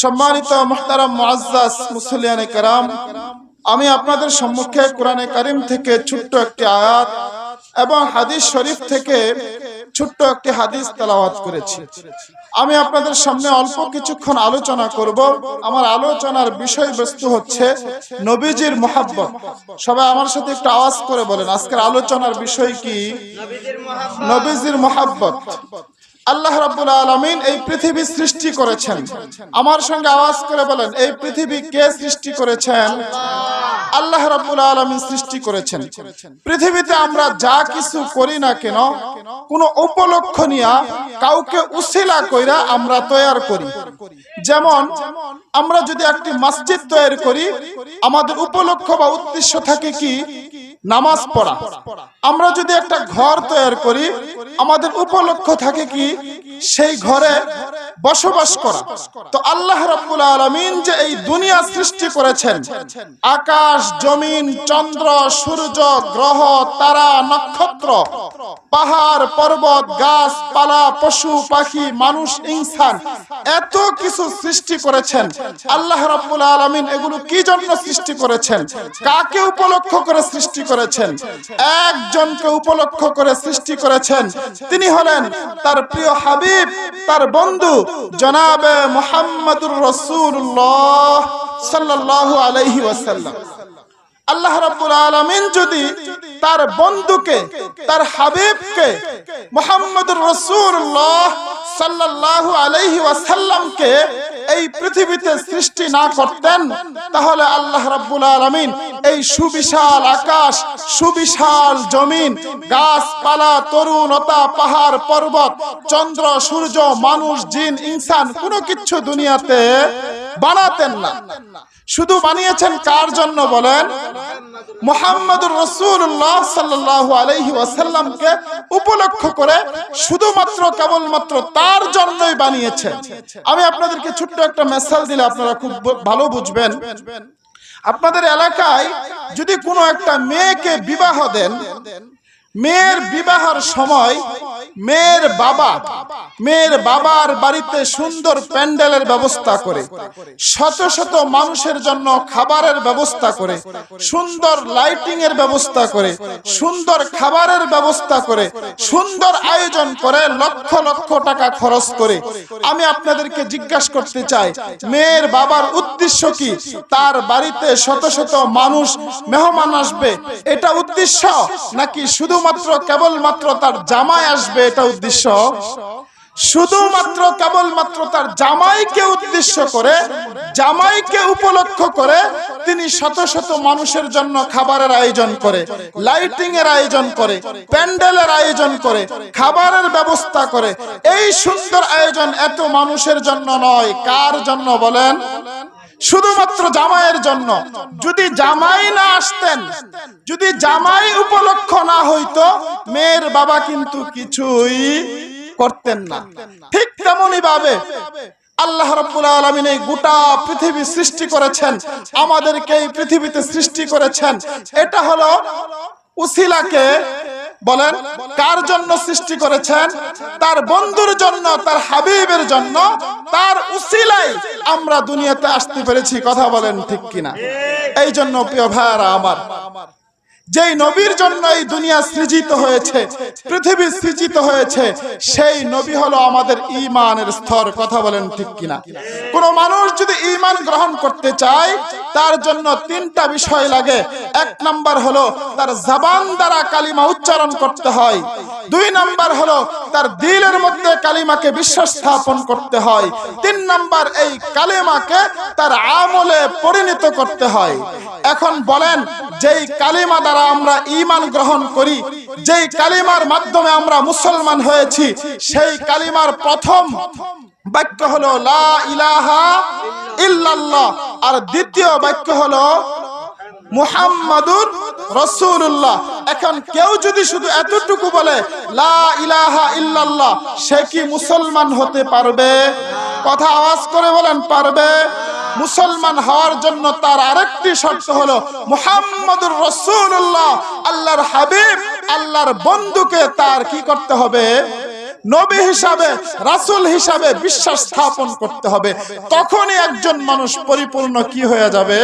সম্মানিত মোহতারাম মুআজ্জাজ মুসলিয়ানে কারাম আমি আপনাদের সম্মুখে কোরআনে কারিম থেকে ছোট্ট একটি আয়াত এবং হাদিস শরীফ থেকে ছোট্ট একটি হাদিস তেলাওয়াত করেছি। আমি আপনাদের সামনে অল্প কিছুক্ষণ আলোচনা করব। আমার আলোচনার বিষয়বস্তু হচ্ছে নবীজির মোহাব্বত। সবাই আমার সাথে একটু আওয়াজ করে বলেন আজকের আলোচনার বিষয় কি? নবীজির মোহাব্বত। আল্লাহ রাব্বুল আলামিন এই পৃথিবী সৃষ্টি করেছেন। আমার সঙ্গে আওয়াজ করে বলেন, এই পৃথিবী কে সৃষ্টি করেছেন? আল্লাহ রাব্বুল আলামিন সৃষ্টি করেছেন। পৃথিবীতে আমরা যা কিছু করি না কেন, কোন উপলক্ষ নিয়া কাউকে উসিলা কইরা আমরা তৈয়ার করি। যেমন, আমরা যদি একটি মসজিদ তৈরি করি, আমাদের উপলক্ষ বা উদ্দেশ্য থাকে কি? নামাজ পড়া। আমরা যদি একটা ঘর তৈরি করি আমাদের উপলক্ষ থাকে কি? সেই ঘরে বসবাস করা। তো আল্লাহ রাব্বুল আলামিন যে এই দুনিয়া সৃষ্টি করেছেন, আকাশ, জমিন, চন্দ্র, সূর্য, গ্রহ, তারা, নক্ষত্র, পাহাড়, পর্বত গাছপালা পশু, পাখি, মানুষ, ইনসান, এত কিছু সৃষ্টি করেছেন। আল্লাহ রাব্বুল আলামিন এগুলো কি জন্য সৃষ্টি করেছেন? কাকে উপলক্ষ করে সৃষ্টি করেছেন? একজনকে উপলক্ষ করে সৃষ্টি করেছেন। তিনি হলেন তার প্রিয় হাবিব, তার বন্ধু জনাবে মোহাম্মদুর রসুল্লাহ সাল্লাল্লাহু আলাইহি ওয়াসাল্লাম। আল্লাহ রাব্বুল আলামিন যদি তার বন্ধুকে, তার হাবিবকে মুহাম্মদুর রাসূলুল্লাহ সাল্লাল্লাহু আলাইহি ওয়াসাল্লামকে এই পৃথিবীতে সৃষ্টি না করতেন, তাহলে আল্লাহ রাব্বুল আলামিন এই সুবিশাল আকাশ, সুবিশাল জমিন, গাছপালা তরুণতা পাহাড়, পর্বত, চন্দ্র, সূর্য, মানুষ, জিন, ইনসান, কোনো কিছু দুনিয়াতে বানাতেন না। শুধু বানিয়েছেন কার জন্য বলেন? মোহাম্মদুর রসুল্লাহ সাল্লাহ আলহি ওয়াসাল্লামকে উপলক্ষ করে শুধুমাত্র, কেবলমাত্র তার জন্যই বানিয়েছেন। আমি আপনাদেরকে ছোট্ট একটা মেসাল দিলে আপনারা খুব ভালো বুঝবেন। আপনাদের এলাকায় যদি কোনো একটা মেয়েকে বিবাহ দেন মেয়ের বিবাহের সময় মেয়ের বাবা মেয়ের বাবার বাড়িতে সুন্দর প্যান্ডেলের ব্যবস্থা করে, শত শত মানুষের জন্য খাবারের ব্যবস্থা করে, সুন্দর লাইটিং এর ব্যবস্থা করে, সুন্দর খাবারের ব্যবস্থা করে, সুন্দর আয়োজন করে লক্ষ লক্ষ টাকা খরচ করে আমি আপনাদেরকে জিজ্ঞাসা করতে চাই, মেয়ের বাবার উদ্দেশ্য কি? তার বাড়িতে শত শত মানুষ মেহমান আসবে, এটা উদ্দেশ্য? নাকি শুধুমাত্র কেবলমাত্র তার জামাই আসবে, এটা উদ্দেশ্য? শুধুমাত্র কেবলমাত্র তার জামাইকে উদ্দেশ্য করে, জামাইকে উপলক্ষ করে তিনি শত শত মানুষের জন্য খাবারের আয়োজন করে লাইটিং এর আয়োজন করে, প্যান্ডেলের আয়োজন করে, খাবারের ব্যবস্থা করে। এই সুন্দর আয়োজন এত মানুষের জন্য নয়। কার জন্য বলেন? শুধুমাত্র জামাইয়ের জন্য। যদি জামাই না আসতেন, যদি জামাই উপলক্ষ না হইতো, মেয়ের বাবা কিন্তু কিছুই করতেন না। ঠিক তেমনই ভাবে আল্লাহ রাব্বুল আলামিন এই গোটা পৃথিবী সৃষ্টি করেছেন আমাদেরকে এই পৃথিবীতে সৃষ্টি করেছেন। এটা হলো উসিলাকে বলেন কার জন্য সৃষ্টি করেছেন? তার বন্ধুর জন্য তার হাবিবের জন্য। তার উসিলাই আমরা দুনিয়াতে আসতে পেরেছি কথা বলেন ঠিক কিনা। এই জন্য প্রিয় ভাইয়ারা আমার যেই নবীর জন্য এই দুনিয়া সৃজিত হয়েছে, পৃথিবী সৃজিত হয়েছে, সেই নবী হলো আমাদের ইমানের স্তর, কথা বলেন ঠিক কিনা? কোন মানুষ যদি ইমান গ্রহণ করতে চায়, তার জন্য তিনটা বিষয় লাগে। এক নাম্বার হলো তার জবান দ্বারা কালিমা উচ্চারণ করতে হয়। দুই নাম্বার হলো তার দিলের মধ্যে কালিমাকে বিশ্বাস স্থাপন করতে হয়। তিন নাম্বার এই কালিমাকে তার আমলে পরিণত করতে হয়। এখন বলেন, যেই কালিমা দ্বারা আমরা ইমান গ্রহণ করি, যেই কালিমার মাধ্যমে আমরা মুসলমান হয়েছি, সেই কালিমার প্রথম বাক্য হলো, লা ইলাহা ইল্লাল্লাহ আর দ্বিতীয় বাক্য হলো, মুহাম্মাদুর রসুল্লাহ এখন কেউ যদি শুধু এতটুকু বলে, লা ইলাহা ইল্লাল্লাহ সে কি মুসলমান হতে পারবে? কথা আওয়াজ করে বলেন, পারবে মুসলমান হওয়ার জন্য তার আরেকটি শর্ত হলো মোহাম্মদ রসুল্লাহ আল্লাহর হাবিব, আল্লাহর বন্ধুকে তার কি করতে হবে? নবী হিসাবে, রাসূল হিসাবে বিশ্বাস স্থাপন করতে হবে। তখনই একজন মানুষ পরিপূর্ণ কি হয়ে যাবে?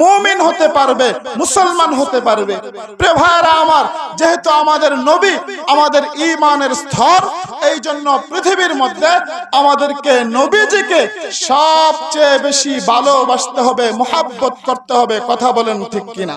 মুমিন হতে পারবে, মুসলমান হতে পারবে। প্রিয় ভাইরা আমার, যেহেতু আমাদের নবী আমাদের ঈমানের স্তর এই জন্য পৃথিবীর মধ্যে আমাদেরকে নবীজিকে সবচেয়ে বেশি ভালোবাসতে হবে, মোহাব্বত করতে হবে। কথা বলেন ঠিক কিনা?